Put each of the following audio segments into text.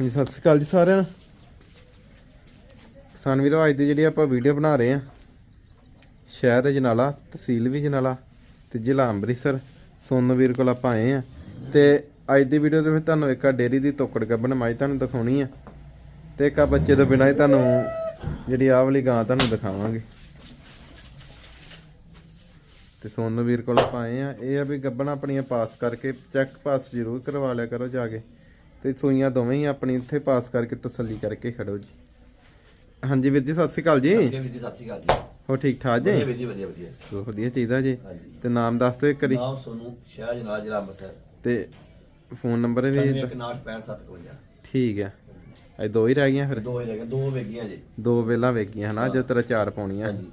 ਹਾਂਜੀ, ਸਤਿ ਸ਼੍ਰੀ ਅਕਾਲ ਜੀ ਸਾਰਿਆਂ ਨੂੰ। ਕਿਸਾਨ ਵੀਰੋ, ਅੱਜ ਦੀ ਜਿਹੜੀ ਆਪਾਂ ਵੀਡੀਓ ਬਣਾ ਰਹੇ ਆ ਸ਼ਹਿਰ ਜਨਾਲਾ, ਤਹਿਸੀਲ ਵੀ ਜਨਾਲਾ ਤੇ ਜ਼ਿਲ੍ਹਾ ਅੰਮ੍ਰਿਤਸਰ ਸੋਨੂ ਵੀਰ ਕੋਲ ਆਪਾਂ ਆਏ ਆ ਤੇ ਅੱਜ ਦੀ ਵੀਡੀਓ ਦੇ ਵਿੱਚ ਤੁਹਾਨੂੰ ਇੱਕ ਆ ਡੇਰੀ ਦੀ ਤੋਕੜ ਗੱਬਣ ਮਾਈ ਤੁਹਾਨੂੰ ਦਿਖਾਉਣੀ ਆ ਤੇ ਇੱਕ ਆ ਬੱਚੇ ਤੋਂ ਬਿਨਾਂ ਹੀ ਤੁਹਾਨੂੰ ਜਿਹੜੀ ਆਹ ਵਾਲੀ ਗਾਂ ਤੁਹਾਨੂੰ ਦਿਖਾਵਾਂਗੇ। ਤੇ ਸੋਨੂ ਵੀਰ ਕੋਲ ਆਪਾਂ ਆਏ ਆ ਇਹ ਆ ਵੀ ਗੱਬਣ ਆਪਣੀਆਂ ਪਾਸ ਕਰਕੇ ਚੈੱਕ ਪਾਸ ਜ਼ਰੂਰ ਕਰਵਾ ਲਿਆ ਕਰੋ ਜਾ ਕੇ। ਤੇ ਸੂਈਆਂ ਦੋਵੇਂ ਹੀ ਆਪਣੀ ਇੱਥੇ ਪਾਸ ਕਰਕੇ ਤਸੱਲੀ ਕਰਕੇ ਖੜੋ ਜੀ। ਹਾਂਜੀ ਵੀਰ ਜੀ ਸਤਿ ਸ਼੍ਰੀ ਅਕਾਲ ਜੀ। ਸਤਿ ਵੀਰ ਜੀ ਸਤਿ ਸ਼੍ਰੀ ਅਕਾਲ ਜੀ। ਹੋ ਠੀਕ ਠਾਕ ਜੀ? ਵਧੀਆ ਵਧੀਆ ਵਧੀਆ ਚਾਹੀਦਾ ਜੀ। ਹਾਂਜੀ। ਤੇ ਨਾਮ ਦੱਸ ਦਿਓ ਇੱਕ ਵਾਰੀ। ਨਾਮ ਸੋਨੂੰ ਸ਼ਹਿਰ ਜਨਾਲਾ ਜ਼ਿਲ੍ਹਾ ਅੰਮ੍ਰਿਤਸਰ। ਤੇ ਫੋਨ ਨੰਬਰ ਵੀ 916557 ਠੀਕ ਹੈ ਇਹ ਦੋ ਹੀ ਰਹਿ ਗਈਆਂ ਫਿਰ। ਦੋ ਹੀ ਰਹਿ ਗਏ ਦੋ ਵੇਗੀਆਂ ਜੀ। ਦੋ ਵੇਲਾਂ ਵੇਗੀਆਂ ਹਨਾ ਜੇ ਤੇਰਾ ਚਾਰ ਪਾਉਣੀਆਂ। ਹਾਂਜੀ।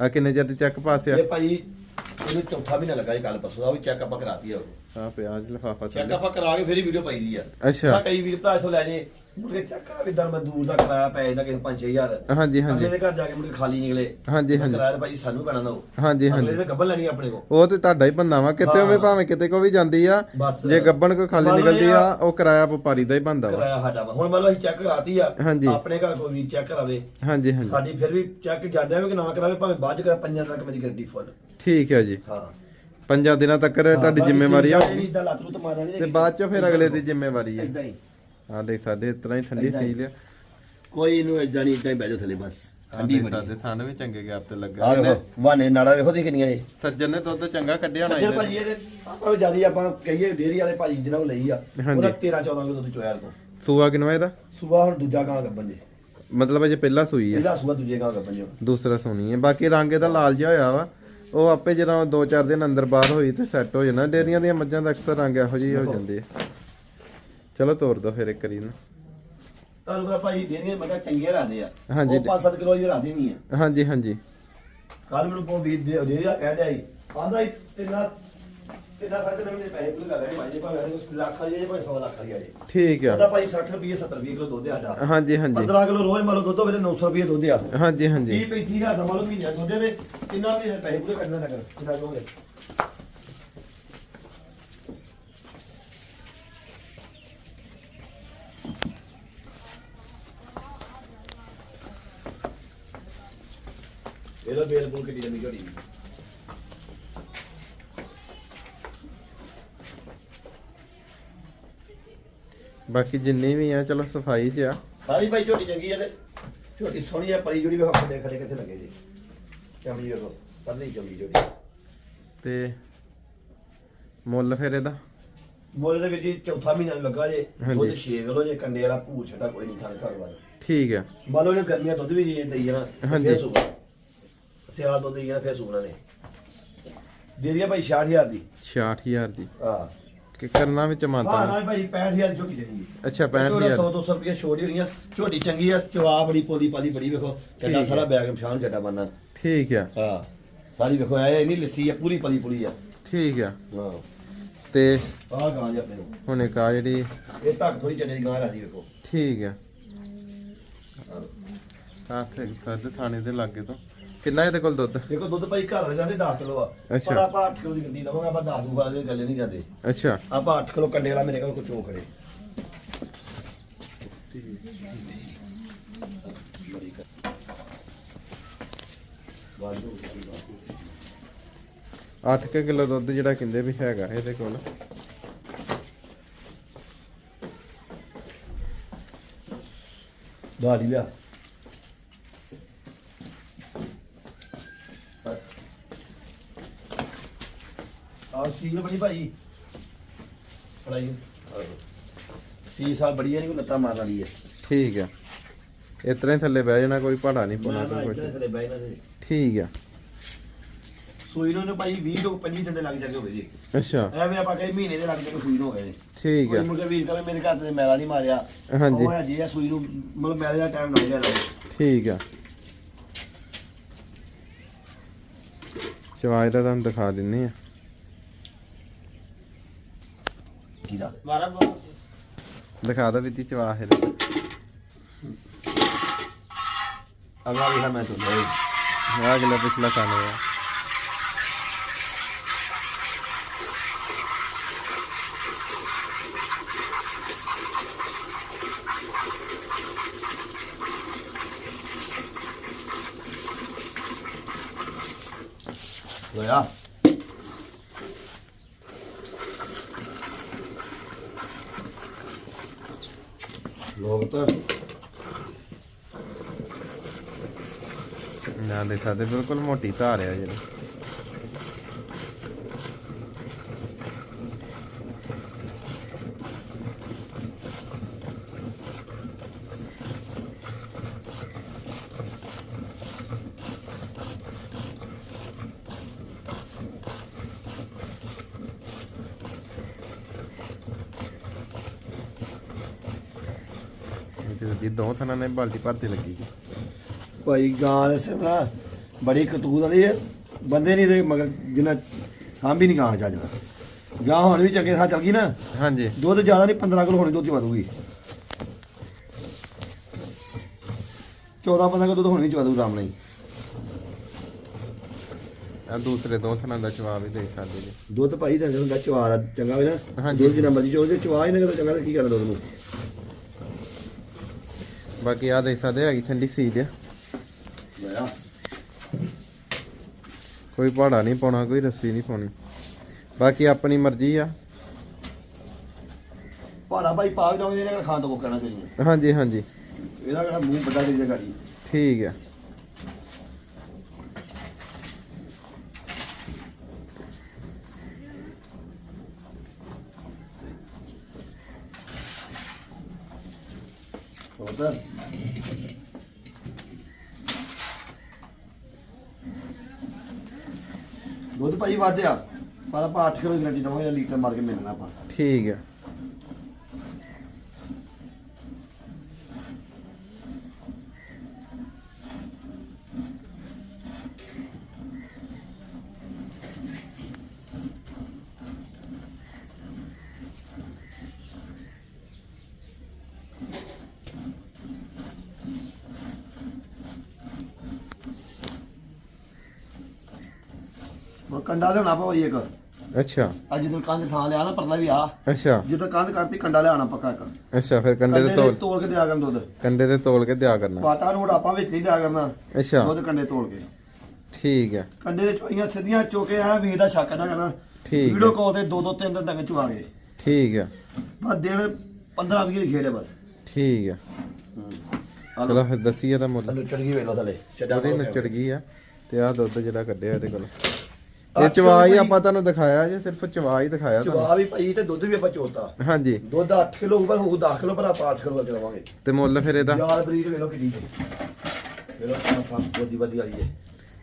ਆ ਕਿੰਨੇ ਚਿਰ ਦੀ ਚੈੱਕ ਪਾਸ ਆ ਇਹ ਭਾਈ ਇਹਨੂੰ ਚੌਥਾ ਮਹੀਨਾ ਲੱਗਾ ਜੀ ਕੱਲ ਪਰਸੋਂ ਦਾ ਉਹ ਚੈੱਕ ਆਪਾਂ ਕਰਾਤੀ ਆ। ਆ ਪਿਆਜ ਲਫਾਫਾ ਚੈੱਕ ਆਪਾਂ ਕਰਾ ਕੇ ਫਿਰ ਹੀ ਵੀਡੀਓ ਪਾਈ ਦੀ ਆ। ਅੱਛਾ। ਸਾ ਕਈ ਵੀਰ ਭਰਾ ਇਥੋਂ ਲੈ ਜੇ। ਮੁਰਗੇ ਚੈੱਕ ਕਰਾ ਵੀ ਦਰ ਦੂਰ ਦਾ ਕਰਾਇਆ ਪੈ ਜਾਂਦਾ ਕਿਸੇ 5-6000 ਹਾਂਜੀ ਹਾਂਜੀ। ਦੇ ਘਰ ਜਾ ਕੇ ਮੁਰਗੇ ਖਾਲੀ ਨਿਕਲੇ। ਹਾਂਜੀ ਮੈਂ ਹਾਂਜੀ। ਕਰਾਇਆ ਤਾਂ ਭਾਈ ਸਾਨੂੰ ਪੈਣਾ ਨਾ ਉਹ। ਹਾਂਜੀ ਅਗਲੇ ਹਾਂਜੀ ਦੇ ਗੱਬਲ ਲੈਣੀ ਆਪਣੇ ਕੋ ਉਹ ਤੇ ਤੁਹਾਡਾ ਹੀ ਬੰਦਾ ਵਾ ਕਿਤੇ ਹੋਵੇ ਭਾਵੇਂ ਕਿਤੇ ਕੋ ਵੀ ਜਾਂਦੀ ਆ ਬਸ। ਜੇ ਗੱਬਣ ਕੋਈ ਖਾਲੀ ਮੰਨ ਲਓ ਨਿਕਲਦੀ ਆ ਉਹ ਕਿਰਾਇਆ ਵਪਾਰੀ ਦਾ ਹੀ ਬੰਦਾ ਵਾ। ਕਰਾਇਆ ਸਾਡਾ ਵਾ। ਹੁਣ ਮੰਨ ਲਓ ਅਸੀਂ ਚੈੱਕ ਕਰਾਤੀ ਆ ਹਾਂਜੀ। ਆਪਣੇ ਘਰ ਕੋਈ ਵੀਰ ਚੈੱਕ ਕਰਾਵੇ। ਹਾਂਜੀ ਹਾਂਜੀ। ਸਾਡੀ ਫਿਰ ਵੀ ਚੈੱਕ ਜਾਂਦੇ ਆ ਕਿ ਨਾ ਕਰਾਵੇ ਭਾਵੇਂ ਬਾਅਦ ਚ ਕਰਾ ਪੰਜਾਂ ਤੱਕ ਮੇਰੀ ਗੱਡੀ ਫੁੱਲ ਠੀਕ ਹੈ ਜੀ। ਹਾਂ। ਪੰਜਾਂ ਦਿਨਾਂ ਤੱਕ ਤੁਹਾਡੀ ਜ਼ਿੰਮੇਵਾਰੀ ਆ। ਇਦਾਂ ਲੱਤ ਮਾਰਨੀ ਤੇ ਬਾਅਦ ਚ ਫਿਰ ਅਗਲੇ ਦੀ ਜ਼ਿੰਮੇਵਾਰੀ ਇਦਾਂ ਹੀ। ਆ ਦੇਖ ਸਕਦੇ ਇਸ ਤਰ੍ਹਾਂ ਹੀ ਠੰਡੀ ਏਦਾਂ ਹੀ। ਸੀਲ ਆ। ਕੋਈ ਇਹਨੂੰ ਇਦਾਂ ਨਹੀਂ ਇਦਾਂ ਹੀ ਬਹਿ ਜਾਓ ਥੱਲੇ ਬਸ। ਠੰਡੀ ਬੜੀ ਸਕਦੇ ਥਣ ਵੀ ਚੰਗੇ ਗੈਪ ਤੇ ਲੱਗਾ ਆ ਵੇਖੋ ਵਾਨੇ ਨਾੜਾ ਵੇਖੋ ਤੇ ਕਿੰਨੀਆਂ ਇਹ। ਸੱਜਣ ਨੇ ਦੁੱਧ ਚੰਗਾ ਕੱਢਿਆ ਨਾ ਸੱਜਣ ਭਾਜੀ ਇਹਦੇ ਆਪਾਂ ਜਿਆਦੀ ਆਪਾਂ ਕਹੀਏ ਡੇਰੀ ਵਾਲੇ ਭਾਜੀ ਜਿਹਨਾਂ ਕੋਲ ਲਈ ਆ। ਉਹਦਾ 13 14 ਕਿਲੋ ਦੁੱਧ ਚੋਇਆ ਕੋ ਸੂਆ ਕਿਨਵਾ ਇਹਦਾ? ਸੂਆ ਹੁਣ ਦੂਜਾ ਗਾਂ ਗੱਬਨ ਜੇ। ਮਤਲਬ ਅਜੇ ਪਹਿਲਾ ਸੂਈ ਆ। ਇਹਦਾ ਸੂਆ ਦੂਜੇ ਗਾਂ ਗੱਬਨ ਜੇ ਦੂਸਰਾ ਸੋਨੀ ਹੈ ਬਾਕੀ ਰੰਗ ਇਹਦਾ ਲਾਲ ਜਿਹਾ ਹੋਇਆ ਵਾ। ਉਹ ਆਪੇ ਜਦੋਂ 2-4 ਦਿਨ ਅੰਦਰ ਬਾਹਰ ਹੋਈ ਤੇ ਸੈੱਟ ਹੋ ਜਾਣਾ। ਡੇਰੀਆਂ ਦੀਆਂ ਮੱਝਾਂ ਦਾ ਅਕਸਰ ਰੰਗ ਇਹੋ ਜਿਹੇ ਹੋ ਜਾਂਦੇ ਆ। ਚਲੋ ਤੋਰ ਦੋ ਫਿਰ ਇੱਕ ਵਾਰੀ ਨਾ। ਤੁਹਾਨੂੰ ਪਤਾ ਭਾਜੀ ਡੇਰੀਆਂ ਮੈਂ ਕਿਹਾ ਚੰਗੀਆਂ ਰੱਖਦੇ ਆ। ਹਾਂਜੀ। ਉਹ 5-7 ਕਿਲੋ ਦੀ ਰੱਖਦੇ ਨਹੀਂ ਆ। ਹਾਂਜੀ ਹਾਂਜੀ। ਕੱਲ ਮੈਨੂੰ ਪੋ ਵੀਰ ਦੇ ਦੇ ਆ ਕਹਿੰਦਾ ਸੀ। ਆਂਦਾ ਤਿੰਨਾ ਤਿੰਨਾ ਖਰਚ ਨਵੇਂ ਦੇ ਪੈਸੇ ਭੁੱਲ ਗਏ ਮਾਈ ਦੇ ਭਾਵੇਂ ਲੱਖ ਵਾਲੀ ਜੇ ਭਾਵੇਂ 100 ਲੱਖ ਆ ਜੇ। ਠੀਕ ਆ। ਉਹਦਾ ਭਾਈ 60 ਰੁਪਏ 70 ਰੁਪਏ ਕਿਲੋ ਦੁੱਧ ਆ ਸਾਡਾ। ਹਾਂਜੀ ਹਾਂਜੀ। 15 ਕਿਲੋ ਰੋਜ਼ ਮੰਨ ਲਓ ਦੁੱਧ ਹੋਵੇ ਤੇ 900 ਰੁਪਏ ਦੁੱਧ ਆ। ਹਾਂਜੀ ਹਾਂਜੀ। 30 35 ਹਜ਼ਾਰ ਮੰਨ ਲਓ ਮਹੀਨੇ ਦੁੱਧ ਦੇ ਤਿੰਨਾਂ ਦੇ ਪੈਸੇ ਪੂਰੇ ਕਰਨਾ ਨਗਰ ਕਿੰਨਾ ਦੋਗੇ ਇਹਦਾ ਬੇਲ ਬੂਲ ਕਿੱਡੀ ਜੰਮੀ ਘੜੀ ਬਾਕੀ ਜਿੰਨੀ ਵੀ ਆ ਚਲੋ ਸਫ਼ਾਈ 'ਚ ਆ। ਸਾਰੀ ਭਾਈ ਝੋਟੀ ਚੰਗੀ ਆ ਤੇ ਝੋਟੀ ਸੋਹਣੀ ਆ ਪਰੀ ਜੁੜੀ ਵੇਖੋ ਖੜੇ ਖੜੇ ਕਿੱਥੇ ਲੱਗੇ ਜੀ। ਚਮੜੀ ਵੇਖੋ ਪਰਲੀ ਚਮੜੀ ਜੁੜੀ। ਤੇ ਮੁੱਲ ਫਿਰ ਇਹਦਾ? ਮੁੱਲ ਦੇ ਵਿੱਚ ਜੀ ਚੌਥਾ ਮਹੀਨਾ ਲੱਗਾ ਜੇ ਹਾਂਜੀ। ਦੁੱਧ 6 ਕਿਲੋ ਜੇ ਕੰਡੇ ਵਾਲਾ ਭੂਰ ਛੱਡਾ ਕੋਈ ਨਹੀਂ ਥਾਂ ਘਰ ਵਾਲਾ। ਠੀਕ ਆ। ਮੰਨ ਲਓ ਇਹਨੇ ਗਰਮੀਆਂ ਦੁੱਧ ਵੀ ਜੇ ਦਈ ਜਾਣਾ ਹਾਂਜੀ। ਫਿਰ ਸੂਣਾ। ਸਿਆਲ ਦੁੱਧ ਦੇਈ ਜਾਣਾ ਫਿਰ ਸੂਣਾ ਨੇ। ਦੇ ਦਿਆ ਭਾਈ 66000 ਦੀ। 66000 ਦੀ। ਹਾਂ। ਕਿ ਕਰਨਾ ਵਿੱਚ ਹਾਂ। ਮਾਤਾ ਨਾ ਭਾਈ 65000 ਦੀ ਝੋਟੀ ਦੇਣੀ ਅੱਛਾ 100 65000 200 ਰੁਪਏ ਛੋੜ ਹੀ ਰਹੀਆਂ ਝੋਟੀ ਚੰਗੀ ਆ ਚਵਾ ਬੜੀ ਪੋਲੀ ਪਾਲੀ ਬੜੀ ਵੇਖੋ ਹੈ। ਸਾਰਾ ਬੈਗ ਨਿਸ਼ਾਨ ਚੱਡਾ ਬੰਨਾ ਠੀਕ ਆ। ਹਾਂ ਸਾਰੀ ਵੇਖੋ ਐ ਨਹੀਂ ਲੱਸੀ ਆ ਪੂਰੀ ਪਲੀ ਪੁਲੀ ਆ। ਠੀਕ ਆ। ਹਾਂ। ਤੇ ਆਹ ਗਾਂ ਜੀ ਆਪਣੇ ਕੋਲ। ਹੁਣ ਇੱਕ ਆ ਜਿਹੜੀ ਇਹ ਤੱਕ ਥੋੜੀ ਦੀ ਗਾਂ ਰਹੀ ਵੇਖੋ। ਠੀਕ ਆ। ਆ ਤੇ ਸਾਡੇ ਥਾਣੇ ਦੇ ਲਾਗੇ ਤੋਂ। ਕਿੰਨਾ ਇਹਦੇ ਕੋਲ ਦੁੱਧ? ਦੇਖੋ ਦੁੱਧ ਭਾਈ ਘਰ ਵਾਲੇ ਜਾਂਦੇ 10 ਕਿਲੋ ਆ। ਅੱਛਾ। ਪਰ ਆਪਾਂ 8 ਕਿਲੋ ਦੀ ਗੱਡੀ ਲਵਾਂਗੇ ਆਪਾਂ 10 ਦੂਗਾ ਦੇ ਗੱਲੇ ਨਹੀਂ ਜਾਂਦੇ ਅੱਛਾ। ਆਪਾਂ 8 ਕਿਲੋ ਕੰਡੇ ਵਾਲਾ ਮੇਰੇ ਕੋਲ ਕੁਝ ਹੋ ਕਰੇ। ਵਾਧੂ 8 ਕਿਲੋ ਦੁੱਧ ਜਿਹੜਾ ਕਹਿੰਦੇ ਵੀ ਹੈਗਾ ਇਹਦੇ ਕੋਲ। ਗਾੜੀ ਲਿਆ। ਆ ਸੀਲ ਬਣੀ ਭਾਈ। ਫੜਾਈ ਸੀ ਸਾ ਬੜੀ ਨਹੀਂ ਕੋਈ ਲੱਤਾਂ ਮਾਰਨ ਵਾਲੀ ਹੈ ਠੀਕ ਆ। ਇਸ ਤਰ੍ਹਾਂ ਹੀ ਥੱਲੇ ਬਹਿ ਜਾਣਾ ਕੋਈ ਪਹਾੜਾ ਨਹੀਂ ਪਾਉਣਾ ਨਾ ਨਾ ਕੋਈ ਕੁਛ। ਥਲੇ ਬਹਿ ਨਾ ਦੇ ਠੀਕ ਆ। ਸੂਈ ਨੂੰ ਨੇ ਭਾਈ 20 ਤੋਂ 25 ਦਿਨ ਦੇ ਲੱਗ ਜਾਂਦੇ ਹੋਵੇ ਜੀ ਅੱਛਾ। ਐਵੇਂ ਆਪਾਂ ਕਹੇ ਮਹੀਨੇ ਦੇ ਲੱਗ ਜਾਂਦੇ ਸੂਈ ਨੂੰ ਹੋ ਗਏ ਠੀਕ ਕੋਈ ਆ ਮੁੰਡੇ ਵੀਰ ਕਹੇ ਮੇਰੇ ਘਰ ਤੇ ਮੈਲਾ ਨਹੀਂ ਮਾਰਿਆ। ਹਾਂਜੀ। ਉਹ ਹੈ ਜੀ ਇਹ ਸੂਈ ਨੂੰ ਮਤਲਬ ਮੈਲੇ ਦਾ ਟਾਈਮ ਲੱਗ ਗਿਆ ਠੀਕ ਆ। ਚਵਾਈ ਦਾ ਤੁਹਾਨੂੰ ਦਿਖਾ ਦਿੰਨੇ ਆ। ਮਿੱਟੀ ਦਾ? ਦਿਖਾ ਦਾ ਵੀਤੀ ਚਵਾ ਫਿਰ ਅਗਲਾ ਵੀ ਹੈ ਮੈਂ ਤੁਹਾਨੂੰ ਆਹ ਅਗਲਾ ਪਿਛਲਾ ਖਾਣਾ ਹੈ ਹੋਇਆ। ਲੋਕ ਨਾ ਦੇ ਸਕਦੇ ਬਿਲਕੁਲ ਮੋਟੀ ਧਾਰ ਆ ਜਿਹੜੀ। ਤੇ ਜੀ ਦੋ ਥਣਾ ਨੇ ਬਾਲਟੀ ਭਰਤੀ ਲੱਗੀ ਜੀ ਭਾਈ ਗਾਂ ਦੇ ਸਿਰ ਨਾ ਬੜੀ ਕਤੂਤ ਵਾਲੀ ਹੈ। ਬੰਦੇ ਨਹੀਂ ਦੇ ਮਗਰ ਜਿੰਨਾ ਸਾਂਭੀ ਨਹੀਂ ਗਾਂ ਚੱਜ ਦਾ। ਗਾਂ ਹੁਣ ਵੀ ਚੰਗੇ ਥਾਂ ਚੱਲ ਗਈ ਨਾ। ਹਾਂਜੀ। ਦੁੱਧ ਜ਼ਿਆਦਾ ਨਹੀਂ 15 ਕਿਲੋ ਹੋਣੀ ਦੁੱਧ ਚ ਵਧੂਗੀ। 14 15 ਕਿਲੋ ਦੁੱਧ ਹੋਣੀ ਚ ਵਧੂ ਰਾਮ ਨਹੀਂ। ਆ ਦੂਸਰੇ ਦੋ ਥਣਾ ਦਾ ਜਵਾਬ ਹੀ ਦੇ ਸਕਦੇ ਜੀ। ਦੁੱਧ ਭਾਈ ਦਾ ਹੁੰਦਾ ਚਵਾ ਦਾ ਚੰਗਾ ਹੋਵੇ ਨਾ ਹਾਂਜੀ। ਦੁੱਧ ਜਿੰਨਾ ਮਰਜ਼ੀ ਚੋਲ ਜੇ ਚਵਾ ਹੀ ਨਾ ਚੰਗਾ ਤਾਂ ਕੀ ਕਰਨਾ ਦੁੱਧ ਨੂੰ। ਬਾਕੀ ਆ ਦੇ ਸਕਦੇ ਹੈਗੀ ਠੰਡੀ ਸੀਜ ਆ। ਕੋਈ ਪਹਾੜਾ ਨਹੀਂ ਪਾਉਣਾ ਕੋਈ ਰੱਸੀ ਨਹੀਂ ਪਾਉਣੀ। ਬਾਕੀ ਆਪਣੀ ਮਰਜ਼ੀ ਆ। ਭਾੜਾ ਭਾਈ ਪਾ ਵੀ ਦੋਗੇ ਇਹਨੇ ਖਾਣ ਤੋਂ ਕੋ ਕਹਿਣਾ ਚਾਹੀਏ ਹਾਂਜੀ ਹਾਂਜੀ। ਇਹਦਾ ਕਿਹੜਾ ਮੂੰਹ ਵੱਡਾ ਕਰੀ ਜਗ੍ਹਾ ਜੀ। ਠੀਕ ਆ। ਹੋਰ ਦੁੱਧ ਭਾਈ ਵਾਧਿਆ ਪਰ ਆਪਾਂ 8 ਕਿਲੋ ਗਰੰਟੀ ਦਵਾਂਗੇ ਲੀਟਰ ਮਾਰ ਕੇ ਮਿਲਣਾ ਆਪਾਂ। ਠੀਕ ਹੈ ਕੰਡਾ ਲਿਆਉਣਾ ਭਾਈ ਇੱਕ। ਅੱਛਾ। ਅੱਜ ਜਦੋਂ ਕੰਧ ਥਾਂ ਲਿਆ ਨਾ ਪਰਲਾ ਵੀ ਆ। ਅੱਛਾ। ਜਦੋਂ ਕੰਧ ਕਰਤੀ ਕੰਡਾ ਲਿਆਉਣਾ ਪੱਕਾ ਇੱਕ। ਅੱਛਾ ਫਿਰ ਕੰਡੇ ਤੇ ਦੇ ਤੋਲ ਤੋਲ ਕੇ ਦਿਆ ਕਰਨ ਦੁੱਧ। ਕੰਡੇ ਤੇ ਤੋਲ ਕੇ ਦਿਆ ਕਰਨਾ। ਪਾਟਾ ਨੂੰ ਆਪਾਂ ਵਿੱਚ ਨਹੀਂ ਦਿਆ ਕਰਨਾ। ਅੱਛਾ। ਦੁੱਧ ਕੰਡੇ ਤੋਲ ਕੇ। ਠੀਕ ਆ। ਕੰਡੇ ਦੇ ਚੋਈਆਂ ਸਿੱਧੀਆਂ ਚੋਕੇ ਆ ਵੀ ਇਹਦਾ ਸ਼ੱਕ ਨਾ ਕਰਨਾ। ਠੀਕ ਵੀਡੀਓ ਹੈ। ਕਾਲ ਤੇ ਦੋ ਦੋ ਤਿੰਨ ਦਿਨ ਤੱਕ ਚਵਾ ਗਏ ਠੀਕ ਆ। ਬਸ ਦਿਨ 15 20 ਦੀ ਖੇਡ ਹੈ ਬਸ। ਠੀਕ ਹਲੋ ਚਲੋ ਫਿਰ ਦੱਸੀਏ ਦਾ ਮੁੱਲ। ਨੁੱਚੜ ਗਈ ਵੇਲੋ ਥਲੇ। ਛੱਡਾ ਉਹਦੀ ਕਰੋ ਨੱਚੜ ਗਈ ਆ। ਤੇ ਆ ਦੁੱਧ ਜਿਹੜਾ ਕੱਢਿਆ ਇਹਦੇ ਕੋਲ। ਆਹ ਇਹ ਚਵਾ ਹੀ ਆਪਾਂ ਤੁਹਾਨੂੰ ਦਿਖਾਇਆ ਜੇ ਸਿਰਫ ਚਵਾ ਹੀ ਦਿਖਾਇਆ ਤੁਹਾਨੂੰ। ਚਵਾ ਵੀ ਪਈ ਤੇ ਦੁੱਧ ਵੀ ਆਪਾਂ ਚੋਤਾ। ਹਾਂਜੀ। ਦੁੱਧ 8 ਕਿਲੋ ਉੱਪਰ ਹੋਊ 10 ਕਿਲੋ ਪਰ ਆਪਾਂ 8 ਕਿਲੋ ਕਰਕੇ ਲਵਾਂਗੇ ਤੇ ਮੁੱਲ ਫਿਰ ਇਹਦਾ? ਯਾਰ ਬਰੀਡ ਵੇਲੋ ਕਿੰਨੀ ਹੈ। ਵੇਲੋ ਸਾਫ਼ ਬੋਦੀ ਬਦੀ ਵਾਲੀ ਹੈ।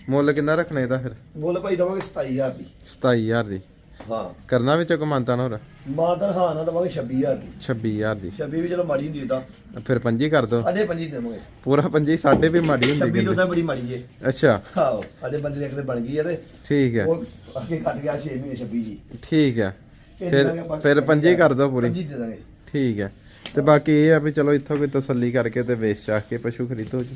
ਮੁੱਲ ਕਿੰਨਾ ਰੱਖਣਾ ਇਹਦਾ ਫਿਰ? ਮੁੱਲ ਭਾਈ ਦਵਾਂਗੇ 27000 ਦੀ। 27000 ਦੀ। ਹਾਂ। ਕਰਨਾ ਵਿੱਚੋਂ ਕਮਾਂਤਾ ਨਾ ਹੋਰ? ਮਾਦਰ ਹਾਂ ਨਾ ਦਵਾਂਗੇ 26000 ਦੀ। 26000 ਦੀ। 26 ਵੀ ਚਲੋ ਮਾੜੀ ਹੁੰਦੀ ਤਾਂ। ਫਿਰ ਪੰਜੀ ਕਰ ਦੋ। ਸਾਢੇ ਪੰਜੀ ਦੇਵਾਂਗੇ। ਪੂਰਾ ਪੰਜੀ ਸਾਡੇ ਵੀ ਮਾੜੀ ਹੁੰਦੀ 26 ਤੋਂ ਕਹਿੰਦੇ। ਤਾਂ ਬੜੀ ਮਾੜੀ ਜੇ ਅੱਛਾ। ਆਹੋ ਸਾਡੇ ਬੰਦੇ ਦੇ ਇੱਕ ਤੇ ਬਣ ਗਈ ਹੈ ਤੇ ਠੀਕ ਹੈ ਉਹ ਅੱਗੇ ਕੱਟ ਗਿਆ 6 ਮਹੀਨੇ 26 ਜੀ। ਠੀਕ ਹੈ ਫਿਰ ਫਿਰ ਪੰਜੀ ਕਰ ਦੋ ਪੂਰੀ। ਪੰਜੀ ਦੇ ਦਾਂਗੇ ਠੀਕ ਹੈ ਤੇ ਬਾਕੀ ਇਹ ਆ ਵੀ ਚਲੋ ਇੱਥੋਂ ਕੋਈ ਤਸੱਲੀ ਕਰਕੇ ਤੇ ਵੇਚ ਚਾਹ ਕੇ ਪਸ਼ੂ ਖਰੀਦੋ ਜੀ।